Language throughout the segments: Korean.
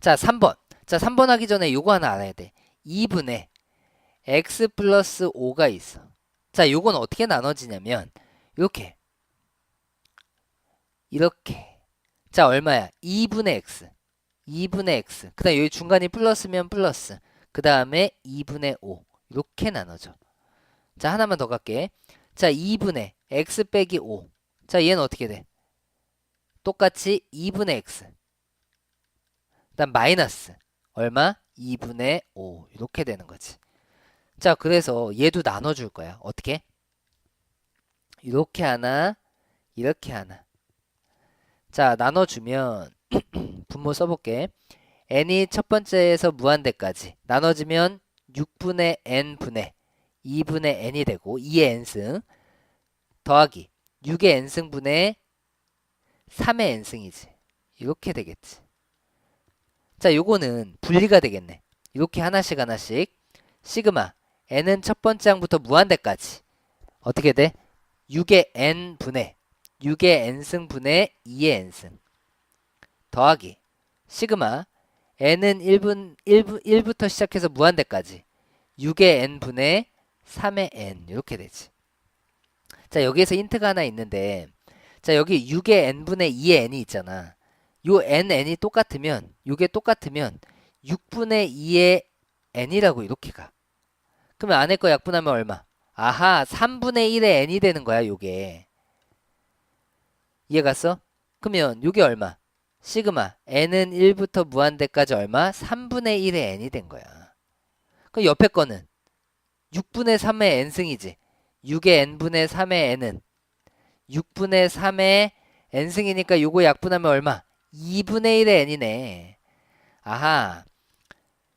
자, 3번. 자, 3번 하기 전에 요거 하나 알아야 돼. 2분의 x 플러스 5가 있어. 자, 요건 어떻게 나눠지냐면 이렇게 이렇게 자, 얼마야? 2분의 x 2분의 x 그 다음 여기 중간이 플러스면 플러스 그 다음에 2분의 5 이렇게 나눠져. 자, 하나만 더 갈게. 자, 2분의 x 빼기 5. 자, 얘는 어떻게 돼? 똑같이 2분의 x. 그다음 마이너스 얼마? 2분의 5 이렇게 되는 거지. 자, 그래서 얘도 나눠줄 거야. 어떻게? 이렇게 하나, 이렇게 하나. 자, 나눠주면 분모 써볼게. n이 첫 번째에서 무한대까지 나눠지면 6분의 n분의 2분의 n이 되고 2의 n승 더하기 6의 n승분의 3의 n승이지. 이렇게 되겠지. 자, 요거는 분리가 되겠네. 이렇게 하나씩 하나씩 시그마 n은 첫 번째 항부터 무한대까지 어떻게 돼? 6의 n 분의 6의 n승 분의 2의 n승 더하기 시그마 n은 1분 1부, 1부터 시작해서 무한대까지 6의 n 분의 3의 n 이렇게 되지. 자, 여기에서 힌트가 하나 있는데 자, 여기 6의 n분의 2의 n이 있잖아. 요 n, n이 똑같으면 요게 똑같으면 6분의 2의 n이라고 이렇게 가. 그러면 안에 거 약분하면 얼마? 아하, 3분의 1의 n이 되는 거야, 요게. 이해 갔어? 그러면 요게 얼마? 시그마 n은 1부터 무한대까지 얼마? 3분의 1의 n이 된 거야. 그럼 옆에 거는 6분의 3의 n승이지. 6의 n분의 3의 n은 6분의 3의 n승이니까 요거 약분하면 얼마? 2분의 1의 n이네. 아하.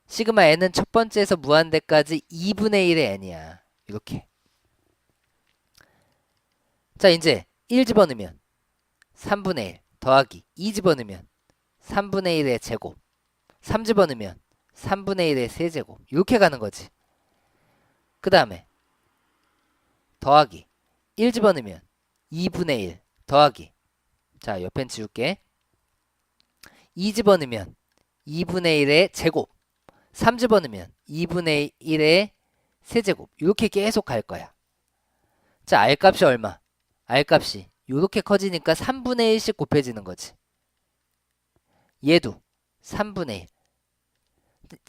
시그마 n은 첫 번째에서 무한대까지 2분의 1의 n이야. 이렇게. 자, 이제 1 집어넣으면 3분의 1 더하기 2 집어넣으면 3분의 1의 제곱 3 집어넣으면 3분의 1의 세제곱 이렇게 가는 거지. 그 다음에 더하기 1 집어넣으면 2분의 1 더하기 자 옆엔 지울게 2 집어넣으면 2분의 1의 제곱 3 집어넣으면 2분의 1의 세제곱 이렇게 계속 갈 거야. 자 R값이 얼마? R값이 요렇게 커지니까 3분의 1씩 곱해지는 거지. 얘도 3분의 1.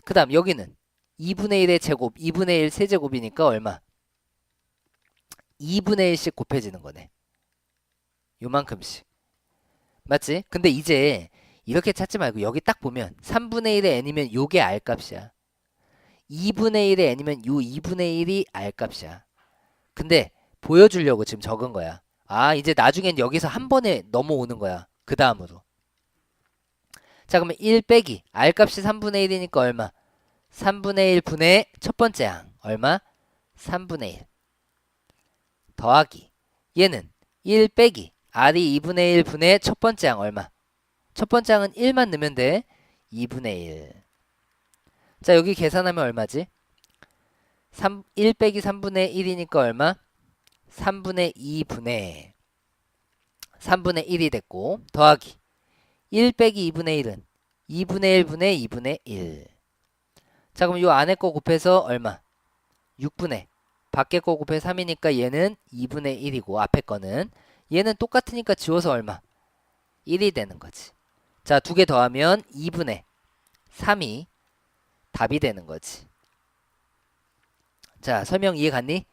그 다음 여기는 2분의 1의 제곱, 2분의 1 세제곱이니까 얼마? 2분의 1씩 곱해지는 거네. 요만큼씩. 맞지? 근데 이제 이렇게 찾지 말고 여기 딱 보면 3분의 1의 n이면 요게 r 값이야. 2분의 1의 n이면 요 2분의 1이 r 값이야. 근데 보여주려고 지금 적은 거야. 아, 이제 나중엔 여기서 한 번에 넘어오는 거야. 그 다음으로. 자, 그러면 1 빼기 r 값이 3분의 1이니까 얼마? 3분의 1 분의 첫 번째 항 얼마? 3분의 1 더하기 얘는 1 빼기 r이 2분의 1 분의 첫 번째 항 얼마? 첫 번째 항은 1만 넣으면 돼. 2분의 1. 자, 여기 계산하면 얼마지? 3, 1 빼기 3분의 1이니까 얼마? 3분의 2분의 3분의 1이 됐고 더하기 1 빼기 2분의 1은 2분의 1분의 2분의 1. 자, 그럼 요 안에 거 곱해서 얼마? 6분의 밖에 거 곱해 3이니까 얘는 2분의 1이고 앞에 거는 얘는 똑같으니까 지워서 얼마? 1이 되는 거지. 자, 두 개 더하면 2분의 3이 답이 되는 거지. 자, 설명 이해 갔니?